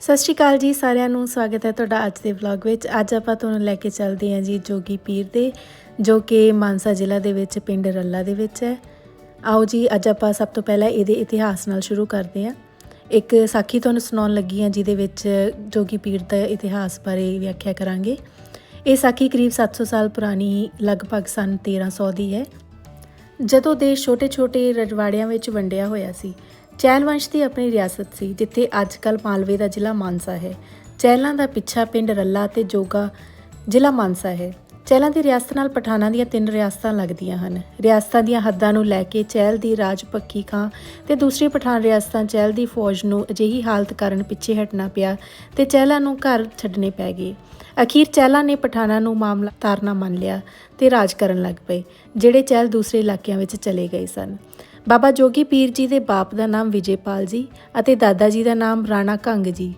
ਸਤਿ ਸ਼੍ਰੀ ਅਕਾਲ ਜੀ, ਸਾਰਿਆਂ ਨੂੰ ਸਵਾਗਤ ਹੈ ਤੁਹਾਡਾ ਅੱਜ ਦੇ ਵਲੌਗ ਵਿੱਚ। ਅੱਜ ਆਪਾਂ ਤੁਹਾਨੂੰ ਲੈ ਕੇ ਚੱਲਦੇ ਹਾਂ ਜੀ ਜੋਗੀ ਪੀਰ ਦੇ, ਜੋ ਕਿ ਮਾਨਸਾ ਜ਼ਿਲ੍ਹਾ ਦੇ ਵਿੱਚ ਪਿੰਡ ਰੱਲਾ ਦੇ ਵਿੱਚ ਹੈ। ਆਓ ਜੀ, ਅੱਜ ਆਪਾਂ ਸਭ ਤੋਂ ਪਹਿਲਾਂ ਇਹਦੇ ਇਤਿਹਾਸ ਨਾਲ ਸ਼ੁਰੂ ਕਰਦੇ ਹਾਂ। ਇੱਕ ਸਾਖੀ ਤੁਹਾਨੂੰ ਸੁਣਾਉਣ ਲੱਗੀ ਹਾਂ, ਜਿਹਦੇ ਵਿੱਚ ਜੋਗੀ ਪੀਰ ਦਾ ਇਤਿਹਾਸ ਬਾਰੇ ਵਿਆਖਿਆ ਕਰਾਂਗੇ। ਇਹ ਸਾਖੀ ਕਰੀਬ 700 ਸਾਲ ਪੁਰਾਣੀ, ਲਗਭਗ ਸਨ 1300 ਦੀ ਹੈ। ਜਦੋਂ ਦੇਸ਼ ਛੋਟੇ-ਛੋਟੇ ਰਜਵਾੜਿਆਂ ਵਿੱਚ ਵੰਡਿਆ ਹੋਇਆ ਸੀ ਚਹਿਲ ਵੰਸ਼ ਦੀ ਆਪਣੀ ਰਿਆਸਤ ਸੀ, ਜਿੱਥੇ ਅੱਜਕੱਲ ਮਾਲਵੇ ਦਾ ਜ਼ਿਲ੍ਹਾ ਮਾਨਸਾ ਹੈ। ਚਹਿਲਾਂ ਦਾ ਪਿੱਛਾ ਪਿੰਡ ਰੱਲਾ ਤੇ ਜੋਗਾ ਜ਼ਿਲ੍ਹਾ ਮਾਨਸਾ ਹੈ। ਚਹਿਲਾਂ ਦੀ ਰਿਆਸਤ ਨਾਲ ਪਠਾਨਾਂ ਦੀਆਂ ਤਿੰਨ ਰਿਆਸਤਾਂ ਲੱਗਦੀਆਂ ਹਨ। ਰਿਆਸਤਾਂ ਦੀਆਂ ਹੱਦਾਂ ਨੂੰ ਲੈ ਕੇ ਚਹਿਲ ਦੀ ਰਾਜ ਪੱਖੀ ਖਾਂ ਤੇ ਦੂਸਰੀ ਪਠਾਨ ਰਿਆਸਤਾਂ ਚਹਿਲ ਦੀ ਫੌਜ ਨੂੰ ਅਜਿਹੀ ਹਾਲਤ ਕਾਰਨ ਪਿੱਛੇ ਹਟਣਾ ਪਿਆ ਤੇ ਚਹਿਲਾਂ ਨੂੰ ਘਰ ਛੱਡਣੇ ਪੈ ਗਏ। ਅਖੀਰ ਚਹਿਲਾਂ ਨੇ ਪਠਾਨਾਂ ਨੂੰ ਮਾਮਲਾ ਤਾਰਨਾ ਮੰਨ ਲਿਆ ਤੇ ਰਾਜ ਕਰਨ ਲੱਗ ਪਏ, ਜਿਹੜੇ ਚਹਿਲ ਦੂਸਰੇ ਇਲਾਕਿਆਂ ਵਿੱਚ ਚਲੇ ਗਏ ਸਨ। ਬਾਬਾ ਜੋਗੀ ਪੀਰ ਜੀ ਦੇ ਬਾਪ ਦਾ ਨਾਮ ਵਿਜੇਪਾਲ ਜੀ ਅਤੇ ਦਾਦਾ ਜੀ ਦਾ ਨਾਮ ਰਾਣਾ ਕੰਗ ਜੀ।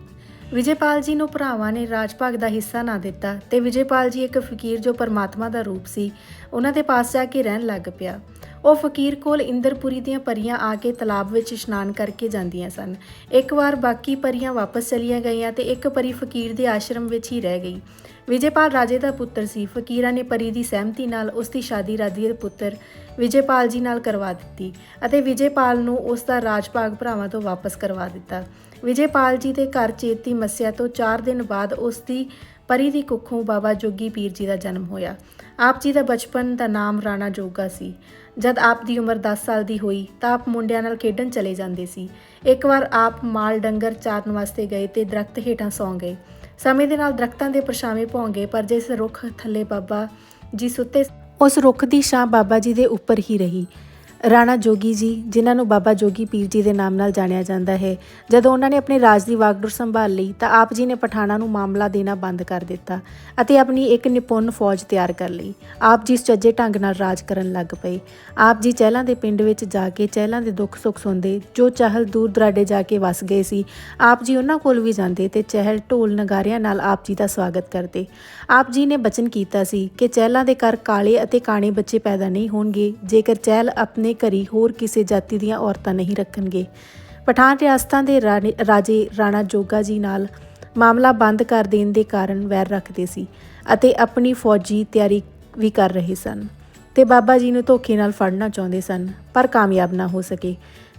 ਵਿਜੇਪਾਲ ਜੀ ਨੂੰ ਭਰਾਵਾਂ ਨੇ ਰਾਜ ਭਾਗ ਦਾ ਹਿੱਸਾ ਨਾ ਦਿੱਤਾ ਤੇ ਵਿਜੇਪਾਲ ਜੀ ਇੱਕ ਫਕੀਰ ਜੋ ਪਰਮਾਤਮਾ ਦਾ ਰੂਪ ਸੀ, ਉਹਨਾਂ ਦੇ ਪਾਸ ਜਾ ਕੇ ਰਹਿਣ ਲੱਗ ਪਿਆ। ਉਹ ਫਕੀਰ ਕੋਲ ਇੰਦਰਪੁਰੀ ਦੀਆਂ ਪਰੀਆਂ ਆ ਕੇ ਤਲਾਬ ਵਿੱਚ ਇਸ਼ਨਾਨ ਕਰਕੇ ਜਾਂਦੀਆਂ ਸਨ। ਇੱਕ ਵਾਰ ਬਾਕੀ ਪਰੀਆਂ ਵਾਪਸ ਚਲੀਆਂ ਗਈਆਂ ਤੇ ਇੱਕ ਪਰੀ ਫਕੀਰ ਦੇ ਆਸ਼ਰਮ ਵਿੱਚ ਹੀ ਰਹਿ ਗਈ। ਵਿਜੇਪਾਲ ਰਾਜੇ ਦਾ ਪੁੱਤਰ ਸੀ। ਫਕੀਰਾਂ ਨੇ ਪਰੀ ਦੀ ਸਹਿਮਤੀ ਨਾਲ ਉਸ ਦੀ ਸ਼ਾਦੀ ਰਾਜੇ ਦੇ ਪੁੱਤਰ ਵਿਜੇਪਾਲ ਜੀ ਨਾਲ ਕਰਵਾ ਦਿੱਤੀ ਅਤੇ ਵਿਜੇਪਾਲ ਨੂੰ ਉਸ ਦਾ ਰਾਜ ਭਾਗ ਭਰਾਵਾਂ ਤੋਂ ਵਾਪਸ ਕਰਵਾ ਦਿੱਤਾ। ਵਿਜੇਪਾਲ ਜੀ ਦੇ ਘਰ ਚੇਤੀ ਮੱਸਿਆ ਤੋਂ 4 ਦਿਨ ਬਾਅਦ ਉਸ ਦੀ ਪਰੀ ਦੀ ਕੁੱਖੋਂ ਬਾਬਾ ਜੋਗੀ ਪੀਰ ਜੀ ਦਾ ਜਨਮ ਹੋਇਆ। ਆਪ ਜੀ ਦਾ ਬਚਪਨ ਦਾ ਨਾਮ ਰਾਣਾ ਜੋਗਾ ਸੀ। ਜਦ ਆਪ ਦੀ ਉਮਰ 10 ਸਾਲ ਦੀ ਹੋਈ ਤਾਂ ਆਪ ਮੁੰਡਿਆਂ ਨਾਲ ਖੇਡਣ ਚਲੇ ਜਾਂਦੇ ਸੀ। ਇੱਕ ਵਾਰ ਆਪ ਮਾਲ ਡੰਗਰ ਚਾਰਨ ਵਾਸਤੇ ਗਏ ਤੇ ਦਰਖਤ ਹੇਠਾਂ ਸੌਂ ਗਏ। ਸਮੇਂ ਦੇ ਨਾਲ ਦਰਖਤਾਂ ਦੇ ਪਰਛਾਵੇਂ ਭੌਂ ਗਏ, ਪਰ ਜਿਸ ਰੁੱਖ ਥੱਲੇ ਬਾਬਾ ਜੀ ਸੁੱਤੇ ਉਸ ਰੁੱਖ ਦੀ ਛਾਂ ਬਾਬਾ ਜੀ ਦੇ ਉੱਪਰ ਹੀ ਰਹੀ। ਰਾਣਾ ਜੋਗੀ ਜੀ, ਜਿਨ੍ਹਾਂ ਨੂੰ ਬਾਬਾ ਜੋਗੀ ਪੀਰ ਜੀ ਦੇ ਨਾਮ ਨਾਲ ਜਾਣਿਆ ਜਾਂਦਾ ਹੈ। ਜਦੋਂ ਉਹਨਾਂ ਨੇ ਆਪਣੇ ਰਾਜ ਦੀ ਵਾਗਡੋਰ ਸੰਭਾਲ ਲਈ, ਤਾਂ ਆਪ ਜੀ ਨੇ ਪਠਾਣਾ ਨੂੰ ਮਾਮਲਾ ਦੇਣਾ ਬੰਦ ਕਰ ਦਿੱਤਾ ਅਤੇ ਆਪਣੀ ਇੱਕ ਨਿਪੁੰਨ ਫੌਜ ਤਿਆਰ ਕਰ ਲਈ। ਆਪ ਜੀ ਸੁਚੱਜੇ ਢੰਗ ਨਾਲ ਰਾਜ ਕਰਨ ਲੱਗ ਪਏ। ਆਪ ਜੀ ਚਹਿਲਾਂ ਦੇ ਪਿੰਡ ਵਿੱਚ ਜਾ ਕੇ ਚਹਿਲਾਂ ਦੇ ਦੁੱਖ ਸੁੱਖ ਸੁਣਦੇ, ਜੋ ਚਹਿਲ ਦੂਰ ਦਰਾਡੇ ਜਾ ਕੇ ਵਸ ਗਏ ਸੀ, ਆਪ ਜੀ ਉਹਨਾਂ ਕੋਲ ਵੀ ਜਾਂਦੇ ਤੇ ਚਹਿਲ ਢੋਲ ਨਗਾਰਿਆਂ ਨਾਲ ਆਪ ਜੀ ਦਾ ਸਵਾਗਤ ਕਰਦੇ। ਆਪ ਜੀ ਨੇ ਬਚਨ ਕੀਤਾ ਸੀ ਕਿ ਚਹਿਲਾਂ ਦੇ ਘਰ ਕਾਲੇ ਅਤੇ ਕਾਣੇ ਬੱਚੇ ਪੈਦਾ ਨਹੀਂ ਹੋਣਗੇ, ਜੇਕਰ ਚਹਿਲ ਆਪਣੇ ਘਰੀ ਹੋਰ ਕਿਸੇ ਜਾਤੀ ਦੀਆਂ ਔਰਤਾਂ ਨਹੀਂ ਰੱਖਣਗੇ। ਪਠਾਨ ਰਿਆਸਤਾਂ ਦੇ ਰਾਜੇ ਰਾਣਾ ਜੋਗਾ ਜੀ ਨਾਲ ਮਾਮਲਾ ਬੰਦ ਕਰ ਦੇਣ ਦੇ ਕਾਰਨ ਵੈਰ ਰੱਖਦੇ ਸੀ ਅਤੇ ਆਪਣੀ ਫੌਜੀ ਤਿਆਰੀ ਵੀ ਕਰ ਰਹੇ ਸਨ ਤੇ ਬਾਬਾ ਜੀ ਨੂੰ ਧੋਖੇ ਨਾਲ ਫੜਨਾ ਚਾਹੁੰਦੇ ਸਨ, ਪਰ ਕਾਮਯਾਬ ਨਾ ਹੋ ਸਕੇ।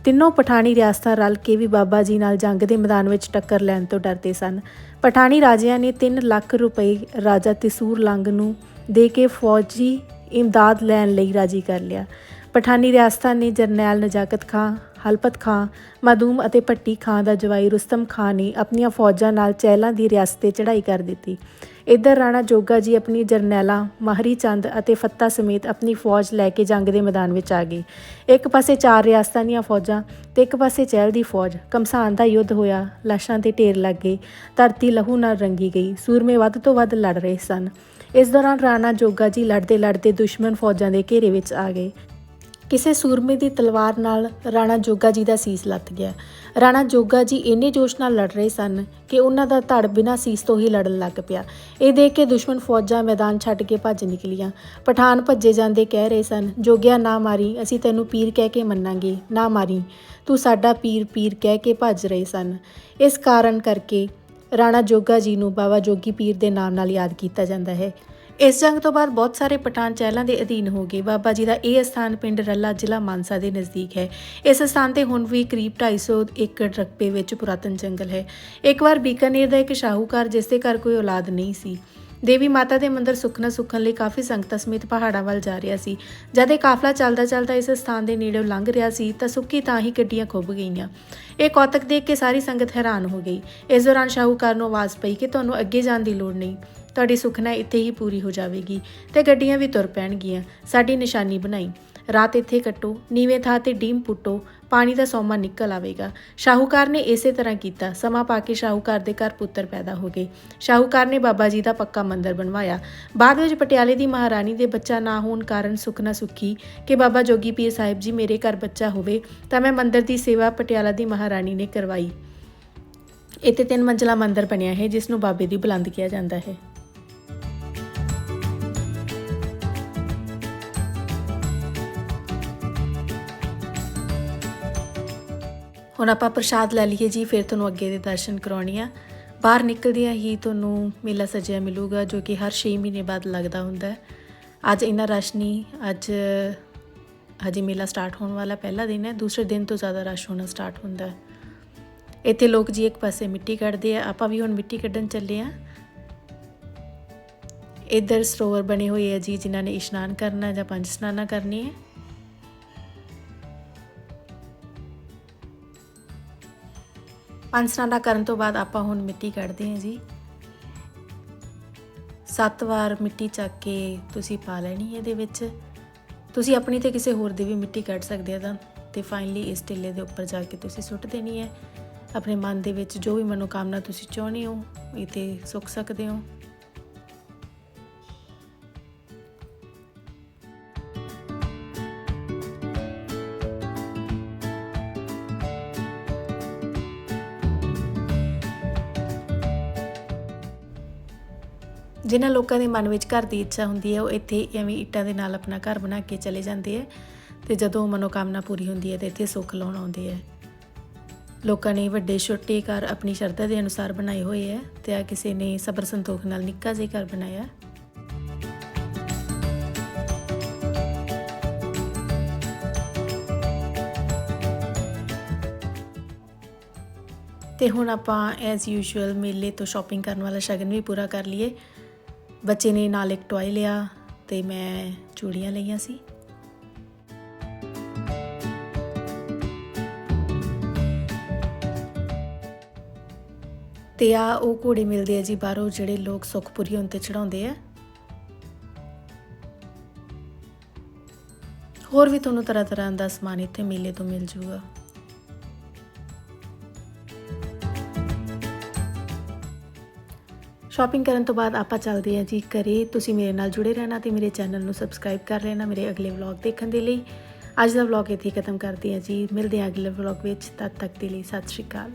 ਤਿੰਨੋਂ ਪਠਾਣੀ ਰਿਆਸਤਾਂ ਰਲ ਕੇ ਵੀ ਬਾਬਾ ਜੀ ਨਾਲ ਜੰਗ ਦੇ ਮੈਦਾਨ ਵਿੱਚ ਟੱਕਰ ਲੈਣ ਤੋਂ ਡਰਦੇ ਸਨ। ਪਠਾਣੀ ਰਾਜਿਆਂ ਨੇ 3 ਲੱਖ ਰੁਪਏ ਰਾਜਾ ਤਿਸੂਰ ਲੰਗ ਨੂੰ ਦੇ ਕੇ ਫੌਜੀ ਇਮਦਾਦ ਲੈਣ ਲਈ ਰਾਜੀ ਕਰ ਲਿਆ। ਪਠਾਨੀ ਰਿਆਸਤਾਂ ਨੇ ਜਰਨੈਲ ਨਜਾਕਤ ਖਾਂ ਹਲਪਤ ਖਾਂ ਮਾਦੂਮ ਅਤੇ ਪੱਟੀ ਖਾਂ ਦਾ ਜਵਾਈ ਰੁਸਤਮ ਖਾਂ ਨੇ ਆਪਣੀਆਂ ਫੌਜਾਂ ਨਾਲ ਚਹਿਲਾਂ ਦੀ ਰਿਆਸਤ ਤੇ ਚੜ੍ਹਾਈ ਕਰ ਦਿੱਤੀ। ਇੱਧਰ ਰਾਣਾ ਜੋਗਾ ਜੀ ਆਪਣੀ ਜਰਨੈਲਾਂ ਮਾਹਰੀ ਚੰਦ ਅਤੇ ਫੱਤਾ ਸਮੇਤ ਆਪਣੀ ਫੌਜ ਲੈ ਕੇ ਜੰਗ ਦੇ ਮੈਦਾਨ ਵਿੱਚ ਆ ਗਏ। ਇੱਕ ਪਾਸੇ ਚਾਰ ਰਿਆਸਤਾਂ ਦੀਆਂ ਫੌਜਾਂ ਤੇ ਇੱਕ ਪਾਸੇ ਚਹਿਲ ਦੀ ਫੌਜ। ਕਮਸਾਨ ਦਾ ਯੁੱਧ ਹੋਇਆ, ਲਾਸ਼ਾਂ ਤੇ ਢੇਰ ਲੱਗ ਗਏ, ਧਰਤੀ ਲਹੂ ਨਾਲ ਰੰਗੀ ਗਈ, ਸੂਰਮੇ ਵੱਧ ਤੋਂ ਵੱਧ ਲੜ ਰਹੇ ਸਨ। ਇਸ ਦੌਰਾਨ ਰਾਣਾ ਜੋਗਾ ਜੀ ਲੜਦੇ ਲੜਦੇ ਦੁਸ਼ਮਣ ਫੌਜਾਂ ਦੇ ਘੇਰੇ ਵਿੱਚ ਆ ਗਏ। ਕਿਸੇ ਸੂਰਮੇ ਦੀ ਤਲਵਾਰ ਨਾਲ ਰਾਣਾ ਜੋਗਾ ਜੀ ਦਾ ਸੀਸ ਲੱਥ ਗਿਆ। ਰਾਣਾ ਜੋਗਾ ਜੀ ਇੰਨੇ ਜੋਸ਼ ਨਾਲ ਲੜ ਰਹੇ ਸਨ ਕਿ ਉਹਨਾਂ ਦਾ ਧੜ ਬਿਨਾਂ ਸੀਸ ਤੋਂ ਹੀ ਲੜਨ ਲੱਗ ਪਿਆ। ਇਹ ਦੇਖ ਕੇ ਦੁਸ਼ਮਣ ਫੌਜਾਂ ਮੈਦਾਨ ਛੱਡ ਕੇ ਭੱਜ ਨਿਕਲੀਆਂ। ਪਠਾਨ ਭੱਜੇ ਜਾਂਦੇ ਕਹਿ ਰਹੇ ਸਨ, ਜੋਗਿਆ, ਨਾ ਮਾਰੀ, ਅਸੀਂ ਤੈਨੂੰ ਪੀਰ ਕਹਿ ਕੇ ਮੰਨਾਂਗੇ। ਨਾ ਮਾਰੀ, ਤੂੰ ਸਾਡਾ ਪੀਰ ਪੀਰ ਕਹਿ ਕੇ ਭੱਜ ਰਹੇ ਸਨ। ਇਸ ਕਾਰਨ ਕਰਕੇ ਰਾਣਾ ਜੋਗਾ ਜੀ ਨੂੰ ਬਾਬਾ ਜੋਗੀ ਪੀਰ ਦੇ ਨਾਮ ਨਾਲ ਯਾਦ ਕੀਤਾ ਜਾਂਦਾ ਹੈ। ਇਸ ਜੰਗ ਤੋਂ ਬਾਅਦ ਬਹੁਤ ਸਾਰੇ ਪਠਾਨ ਚਹਿਲਾਂ ਦੇ ਅਧੀਨ ਹੋ ਗਏ। ਬਾਬਾ ਜੀ ਦਾ ਇਹ ਸਥਾਨ ਪਿੰਡ ਰੱਲਾ ਜ਼ਿਲ੍ਹਾ ਮਾਨਸਾ ਦੇ ਨਜ਼ਦੀਕ ਹੈ। ਇਸ ਸਥਾਨ ਤੇ ਹੁਣ ਵੀ ਕਰੀਬ 250 ਏਕੜ ਰਕਬੇ ਵਿੱਚ ਪੁਰਾਤਨ ਜੰਗਲ ਹੈ। ਇੱਕ ਵਾਰ ਬੀਕਾਨੇਰ ਦਾ ਇੱਕ ਸ਼ਾਹੂਕਾਰ ਜਿਸ ਦੇ ਘਰ ਕੋਈ ਔਲਾਦ ਨਹੀਂ ਸੀ। ਦੇਵੀ ਮਾਤਾ ਦੇ ਮੰਦਰ ਸੁਖਨਾ ਸੁਖਣ ਲਈ ਕਾਫੀ ਸੰਗਤਾਂ ਸਮੇਤ ਪਹਾੜਾਂ ਵੱਲ ਜਾ ਰਿਹਾ ਸੀ। ਜਦ ਇਹ ਕਾਫਲਾ ਚੱਲਦਾ ਚੱਲਦਾ ਇਸ ਸਥਾਨ ਦੇ ਨੇੜੇ ਲੰਘ ਰਿਹਾ ਸੀ ਤਾਂ ਸੁੱਕੀ ਤਾਂ ਹੀ ਗੱਡੀਆਂ ਖੁੱਭ ਗਈਆਂ। ਇਹ ਕੌਤਕ ਦੇਖ ਕੇ ਸਾਰੀ ਸੰਗਤ ਹੈਰਾਨ ਹੋ ਗਈ। ਇਸ ਦੌਰਾਨ ਸ਼ਾਹੂਕਾਰ ਨੂੰ ਆਵਾਜ਼ ਪਈ ਕਿ ਤੁਹਾਨੂੰ ਅੱਗੇ ਜਾਣ ਦੀ ਲੋੜ ਨਹੀਂ। ਤੁਹਾਡੀ ਸੁਖਨਾ ਇੱਥੇ ਹੀ ਪੂਰੀ ਹੋ ਜਾਵੇਗੀ ਤੇ ਗੱਡੀਆਂ ਵੀ ਤੁਰ ਪੈਣਗੀਆਂ, ਸਾਡੀ ਨਿਸ਼ਾਨੀ ਬਣਾਈ। ਰਾਤ ਇੱਥੇ ਕੱਟੋ, ਨੀਵੇਂ ਥਾਂ ਤੇ ਡੀਮ ਪੁੱਟੋ, ਪਾਣੀ ਦਾ ਸੌਮਾ ਨਿਕਲ ਆਵੇਗਾ। ਸ਼ਾਹੂਕਾਰ ਨੇ ਇਸੇ ਤਰ੍ਹਾਂ ਕੀਤਾ, ਸਮਾਂ ਪਾ ਕੇ ਸ਼ਾਹੂਕਾਰ ਦੇ ਘਰ ਪੁੱਤਰ ਪੈਦਾ ਹੋ ਗਏ। ਸ਼ਾਹੂਕਾਰ ਨੇ ਬਾਬਾ ਜੀ ਦਾ ਪੱਕਾ ਮੰਦਿਰ ਬਣਵਾਇਆ। ਬਾਅਦ ਵਿੱਚ ਪਟਿਆਲੇ ਦੀ ਮਹਾਰਾਣੀ ਦੇ ਬੱਚਾ ਨਾ ਹੋਣ ਕਾਰਨ ਸੁਖਨਾ ਸੁਖੀ ਕਿ ਬਾਬਾ ਜੋਗੀ ਪੀਰ ਸਾਹਿਬ ਜੀ ਮੇਰੇ ਘਰ ਬੱਚਾ ਹੋਵੇ, ਤਾਂ ਮੈਂ ਮੰਦਿਰ ਦੀ ਸੇਵਾ ਪਟਿਆਲਾ ਦੀ ਮਹਾਰਾਣੀ ਨੇ ਕਰਵਾਈ। ਇੱਥੇ ਤਿੰਨ ਮੰਜ਼ਲਾ ਮੰਦਿਰ ਬਣਿਆ ਹੈ, ਜਿਸ ਨੂੰ ਬਾਬੇ ਦੀ ਬੁਲੰਦ ਕਿਹਾ ਜਾਂਦਾ ਹੈ। ਹੁਣ ਆਪਾਂ ਪ੍ਰਸ਼ਾਦ ਲੈ ਲਈਏ ਜੀ, ਫਿਰ ਤੁਹਾਨੂੰ ਅੱਗੇ ਦੇ ਦਰਸ਼ਨ ਕਰਾਉਣੀ ਆ। ਬਾਹਰ ਨਿਕਲਦਿਆਂ ਹੀ ਤੁਹਾਨੂੰ ਮੇਲਾ ਸਜਿਆ ਮਿਲੂਗਾ, ਜੋ ਕਿ ਹਰ 6 ਮਹੀਨੇ ਬਾਅਦ ਲੱਗਦਾ ਹੁੰਦਾ ਹੈ। ਅੱਜ ਇੰਨਾ ਰਸ਼ ਨਹੀਂ, ਅੱਜ ਹਜੇ ਮੇਲਾ ਸਟਾਰਟ ਹੋਣ ਵਾਲਾ ਪਹਿਲਾ ਦਿਨ ਹੈ, ਦੂਸਰੇ ਦਿਨ ਤੋਂ ਜ਼ਿਆਦਾ ਰਸ਼ ਹੋਣਾ ਸਟਾਰਟ ਹੁੰਦਾ ਹੈ। ਇੱਥੇ ਲੋਕ ਜੀ ਇੱਕ ਪਾਸੇ ਮਿੱਟੀ ਕੱਢਦੇ ਆ, ਆਪਾਂ ਵੀ ਹੁਣ ਮਿੱਟੀ ਕੱਢਣ ਚੱਲੇ ਆ। ਇੱਧਰ ਸਰੋਵਰ ਬਣੇ ਹੋਏ ਆ ਜੀ, ਜਿਨ੍ਹਾਂ ਨੇ ਇਸ਼ਨਾਨ ਕਰਨਾ ਜਾਂ ਪੰਜ ਇਸ਼ਨਾਨਾਂ ਕਰਨੀ ਹੈ ਪੰਜ ਸਨਾਨਾ ਕਰਨ ਤੋਂ ਬਾਅਦ ਆਪਾਂ ਹੁਣ ਮਿੱਟੀ ਕੱਢਦੇ ਹਾਂ ਜੀ। ਸੱਤ ਵਾਰ ਮਿੱਟੀ ਚੱਕ ਕੇ ਤੁਸੀਂ ਪਾ ਲੈਣੀ ਹੈ ਇਹਦੇ ਵਿੱਚ। ਤੁਸੀਂ ਆਪਣੀ ਤੇ ਕਿਸੇ ਹੋਰ ਦੀ ਵੀ ਮਿੱਟੀ ਕੱਢ ਸਕਦੇ ਆ ਤਾਂ। ਤੇ ਫਾਈਨਲੀ ਇਸ ਟਿੱਲੇ ਦੇ ਉੱਪਰ ਜਾ ਕੇ ਤੁਸੀਂ ਸੁੱਟ ਦੇਣੀ ਹੈ। ਆਪਣੇ ਮਨ ਦੇ ਵਿੱਚ ਜੋ ਵੀ ਮਨੋਕਾਮਨਾ ਤੁਸੀਂ ਚਾਹੁੰਦੇ ਹੋ, ਇਹ ਤੇ ਸੁੱਖ ਸਕਦੇ ਹੋ। ਜਿਨ੍ਹਾਂ ਲੋਕਾਂ ਦੇ ਮਨ ਵਿੱਚ ਘਰ ਦੀ ਇੱਛਾ ਹੁੰਦੀ ਹੈ, ਉਹ ਇੱਥੇ ਐਵੇਂ ਇੱਟਾਂ ਦੇ ਨਾਲ ਆਪਣਾ ਘਰ ਬਣਾ ਕੇ ਚਲੇ ਜਾਂਦੇ ਹੈ ਤੇ ਜਦੋਂ ਮਨੋਕਾਮਨਾ ਪੂਰੀ ਹੁੰਦੀ ਹੈ ਤੇ ਇੱਥੇ ਸੁੱਖ ਲਾਉਣ ਆਉਂਦੇ ਹੈ। ਲੋਕਾਂ ਨੇ ਵੱਡੇ ਛੋਟੇ ਘਰ ਆਪਣੀ ਸ਼ਰਧਾ ਦੇ ਅਨੁਸਾਰ ਬਣਾਏ ਹੋਏ ਹੈ ਤੇ ਆ ਕਿਸੇ ਨੇ ਸਬਰ ਸੰਤੋਖ ਨਾਲ ਨਿੱਕਾ ਜਿਹਾ ਘਰ ਬਣਾਇਆ। ਤੇ ਹੁਣ ਆਪਾਂ ਐਜ਼ ਯੂਜੂਅਲ ਮੇਲੇ ਤੋਂ ਸ਼ਾਪਿੰਗ ਕਰਨ ਵਾਲਾ ਸ਼ਗਨ ਵੀ ਪੂਰਾ ਕਰ ਲਈਏ। ਬੱਚੇ ਨੇ ਨਾਲ ਇੱਕ ਟੌਏ ਲਿਆ ਤੇ ਮੈਂ ਚੂੜੀਆਂ ਲਈਆਂ ਸੀ। ਤੇ ਆ ਉਹ ਘੋੜੇ ਮਿਲਦੇ ਆ ਜੀ ਬਾਹਰੋਂ, ਜਿਹੜੇ ਲੋਕ ਸੁਖਪੁਰੀ ਹੋਣ ਤੇ ਚੜਾਉਂਦੇ ਆ। ਹੋਰ ਵੀ ਤੁਹਾਨੂੰ ਤਰ੍ਹਾਂ ਤਰ੍ਹਾਂ ਦਾ ਸਮਾਨ ਇੱਥੇ ਮੇਲੇ ਤੋਂ ਮਿਲ ਜੂਗਾ। ਸ਼ਾਪਿੰਗ ਕਰਨ ਤੋਂ ਬਾਅਦ ਆਪਾਂ ਚੱਲਦੇ ਹਾਂ ਜੀ ਘਰੇ। ਤੁਸੀਂ ਮੇਰੇ ਨਾਲ ਜੁੜੇ ਰਹਿਣਾ ਤੇ ਮੇਰੇ ਚੈਨਲ ਨੂੰ ਸਬਸਕ੍ਰਾਈਬ ਕਰ ਲੈਣਾ ਮੇਰੇ ਅਗਲੇ ਵਲੌਗ ਦੇਖਣ ਦੇ ਲਈ। ਅੱਜ ਦਾ ਵਲੌਗ ਇੱਥੇ ਖਤਮ ਕਰਦੇ ਹਾਂ ਜੀ। ਮਿਲਦੇ ਹਾਂ ਅਗਲੇ ਵਲੌਗ ਵਿੱਚ। ਤਦ ਤੱਕ ਦੇ ਲਈ ਸਤਿ ਸ਼੍ਰੀ ਅਕਾਲ।